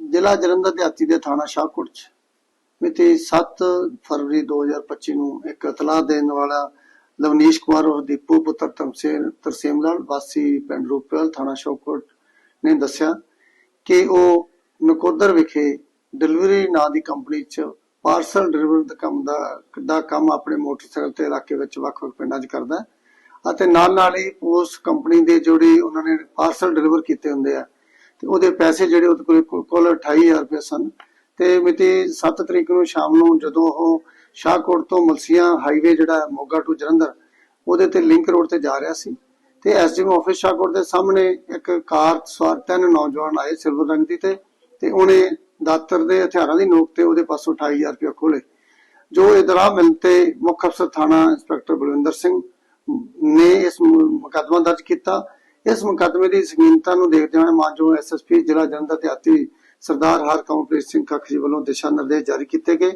ਜ਼ਿਲ੍ਹਾ ਜਲੰਧਰ ਦਿਹਾਤੀ ਦੇ ਥਾਣਾ ਸ਼ਾਹਕੋਟ ਚ। ਮਿਤੀ 7 ਫਰਵਰੀ 2025 ਨੂੰ ਇੱਕ ਇਤਲਾਹ ਦੇਣ ਵਾਲਾ ਲਵਨੀਸ਼ ਕੁਮਾਰ ਉਹ ਦੀਪੂ ਪੁੱਤਰ ਤਮਸੇਨ ਤਰਸੇਮ ਵਾਸੀ ਪਿੰਡ ਰੂਪੇਵਾਲ ਥਾਣਾ ਸ਼ਾਹਕੋਟ ਨੇ ਦੱਸਿਆ ਕਿ ਉਹ ਨਕੋਦਰ ਵਿਖੇ ਡਿਲੀਵਰੀ ਨਾਂ ਦੀ ਕੰਪਨੀ ਚ ਪਾਰਸਲ ਡਿਲੀਵਰ ਦਾ ਕੰਮ ਦਾ ਦਾ ਕੰਮ ਆਪਣੇ ਮੋਟਰਸਾਈਕਲ ਤੇ ਇਲਾਕੇ ਵਿੱਚ ਵੱਖ-ਵੱਖ ਪਿੰਡਾਂ 'ਚ ਕਰਦਾ ਅਤੇ ਨਾਲ ਨਾਲ ਹੀ ਉਸ ਕੰਪਨੀ ਦੇ ਜਿਹੜੇ ਉਹਨਾਂ ਨੇ ਪਾਰਸਲ ਡਿਲੀਵਰ ਕੀਤੇ ਹੁੰਦੇ ਆ। ਤੇ ਉਹਦੇ ਪੈਸੇ ਜਿਹੜੇ ਉਹਦੇ ਕੋਲ ਕੁੱਲ- 28000 ਰੁਪਏ ਸਨ। ਤੇ ਮਿਤੀ 7 ਤਰੀਕ ਨੂੰ ਸ਼ਾਮ ਨੂੰ ਜਦੋਂ ਉਹ ਸ਼ਾਹਕੋਟ ਤੋਂ ਮਲਸੀਆਂ ਹਾਈਵੇ ਜਿਹੜਾ ਮੋਗਾ ਟੂ ਜਲੰਧਰ, ਉਹਦੇ ਤੇ ਲਿੰਕ ਰੋਡ ਤੇ ਜਾ ਰਿਹਾ ਸੀ। ਤੇ ਐਸਡੀਐਮ ਆਫਿਸ ਸ਼ਾਹਕੋਟ ਦੇ ਸਾਹਮਣੇ ਇੱਕ ਕਾਰ ਸਵਾਰ ਤਿੰਨ ਨੌਜਵਾਨ ਆਏ ਸਿਲਵਰ ਰੰਗ ਦੀ ਤੇ ਤੇ ਉਹਨੇ ਦਾਤਰ ਦੇ ਹਥਿਆਰਾਂ ਦੀ ਨੋਕ ਤੇ ਉਹਦੇ ਪਾਸੋਂ 28000 ਰੁਪਏ ਖੋਲੇ ਜੋ ਇਦਰਾ ਮਿਲਣ ਤੇ ਮੁੱਖ ਅਫਸਰ ਥਾਣਾ ਇੰਸਪੈਕਟਰ ਬਲਵਿੰਦਰ ਸਿੰਘ ਨੇ ਇਸ ਮੁ- ਦਰਜ ਕੀਤਾ। ਇਸ ਮੁਕੱਦਮੇ ਦੀ ਸੰਗੀਨਤਾ ਨੂੰ ਦੇਖਦੇ ਹੋਏ ਮਾਨਜੋ ਐਸਐਸਪੀ ਜ਼ਿਲ੍ਹਾ ਜਲੰਧਰ ਤੇ ਆਤੀ ਸਰਦਾਰ ਹਰਕਮਲਪ੍ਰੀਤ ਸਿੰਘ ਖੱਖ ਜੀ ਵੱਲੋਂ ਦਿਸ਼ਾ ਨਿਰਦੇਸ਼ ਜਾਰੀ ਕੀਤੇ ਗਏ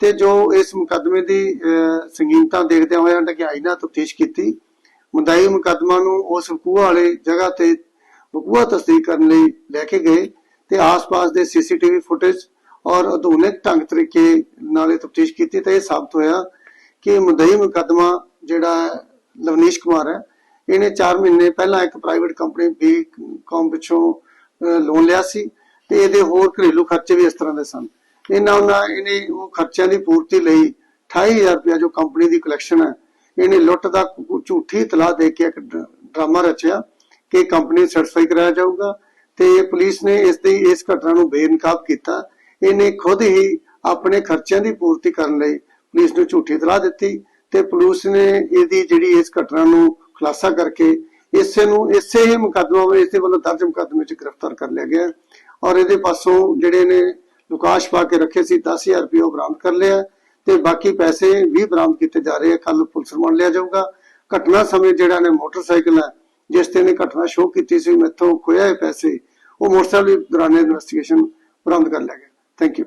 ਤੇ ਜੋ ਇਸ ਮੁਕੱਦਮੇ ਦੀ ਅਹ, ਸੰਗੀਨਤਾ ਦੇਖਦੇ ਹੋਏ ਢਕਿਆਈ ਨਾਲ ਤਫਤੀਸ਼ ਕੀਤੀ ਮੁੰਦਾਈ ਮੁਕੱਦਮਾ ਨੂੰ ਉਸ ਵਕੂਆ ਵਾਲੇ ਜਗ੍ਹਾ ਤੇ ਵਕੂਆ ਤਸਦੀਕ ਕਰਨ ਲਈ ਲੈ ਕੇ ਗਏ ਤੇ ਆਸ-ਪਾਸ ਦੇ ਸੀਸੀਟੀਵੀ ਫੁਟੇਜ ਔਰ ਆਧੁਨਿਕ ਢੰਗ ਤਰੀਕੇ ਨਾਲ ਇਹ ਤਫਤੀਸ਼ ਕੀਤੀ ਤੇ ਇਹ ਸਾਬਤ ਹੋਇਆ ਕਿ ਮੁੰਦਈ ਮੁਕੱਦਮਾ ਜਿਹੜਾ ਲਵਨੀਸ਼ ਕੁਮਾਰ ਹੈ ਇਹਨੇ 4 ਮਹੀਨੇ ਪਹਿਲਾਂ ਇੱਕ ਪ੍ਰਾਈਵੇਟ ਕੰਪਨੀ ਬੀ ਕਾਮ ਪਿੱਛੋਂ ਲੋਨ ਲਿਆ ਸੀ ਤੇ ਇਹਦੇ ਹੋਰ ਘਰੇਲੂ ਖਰਚੇ ਵੀ ਇਸ ਤਰ੍ਹਾਂ ਦੇ ਸਨ। ਇਹਨਾਂ ਉਹਨਾਂ, ਇਹਨੇ ਉਹ ਖਰਚਿਆਂ ਦੀ ਪੂਰਤੀ ਲਈ 28000 ਰੁਪਇਆ ਜੋ ਕੰਪਨੀ ਦੀ ਕਲੈਕਸ਼ਨ ਹੈ, ਇਹਨੇ ਲੁੱਟ ਦਾ ਝੂਠੀ ਇਤਲਾਹ ਦੇ ਕੇ ਇੱਕ ਡਰਾਮਾ ਰਚਿਆ ਕਿ ਕੰਪਨੀ ਸਰਟੀਫਾਈ ਕਰਾਇਆ ਜਾਊਗਾ ਤੇ ਪੁਲਿਸ ਨੇ ਇਸ ਦੀ ਇਸ ਘਟਨਾ ਨੂੰ ਬੇਨਕਾਬ ਕੀਤਾ। ਇਹਨੇ ਖੁਦ ਹੀ ਆਪਣੇ ਖਰਚਿਆਂ ਦੀ ਪੂਰਤੀ ਕਰਨ ਲਈ ਪੁਲਿਸ ਨੂੰ ਝੂਠੀ ਇਤਲਾਹ ਦਿੱਤੀ ਤੇ ਪੁਲਿਸ ਨੇ ਇਹਦੀ ਜਿਹੜੀ ਇਸ ਘਟਨਾ ਨੂੰ ਖੁਲਾਸਾ ਕਰਕੇ ਇਸੇ ਨੂੰ, ਇਸੇ ਹੀ ਮੁਕੱਦਮਾ ਵਿੱਚ ਇਸੇ ਵੱਲੋਂ ਦਰਜ ਮੁਕੱਦਮੇ ਵਿੱਚ ਗ੍ਰਿਫਤਾਰ ਕਰ ਲਿਆ ਗਿਆ। ਔਰ ਇਹਦੇ ਪਾਸੋਂ ਜਿਹੜੇ ਨੇ ਲੁਕਾਸ਼ ਪਾ ਕੇ ਰੱਖੇ ਸੀ 10000 ਰੁਪਏ ਉਹ ਬਰਾਮਦ ਕਰ ਲਿਆ ਤੇ ਬਾਕੀ ਪੈਸੇ ਵੀ ਬਰਾਮਦ ਕੀਤੇ ਜਾ ਰਹੇ ਆ। ਕੱਲ ਪੁਲਿਸ ਰਿਮਾਂਡ ਲਿਆ ਜਾਊਗਾ। ਘਟਨਾ ਸਮੇਂ ਜਿਹੜਾ ਨੇ ਮੋਟਰਸਾਈਕਲ ਹੈ, ਜਿਸ ਤੇ ਨੇ ਘਟਨਾ ਸ਼ੋਅ ਕੀਤੀ ਸੀ, ਮੈਥੋਂ ਖੋਇਆ ਪੈਸੇ, ਉਹ ਮੋਟਰਸਾਈਕਲ ਦੌਰਾਨ ਇਨਵੈਸਟੀਗੇਸ਼ਨ ਬਰਾਮਦ ਕਰ ਲਿਆ ਗਿਆ। Thank you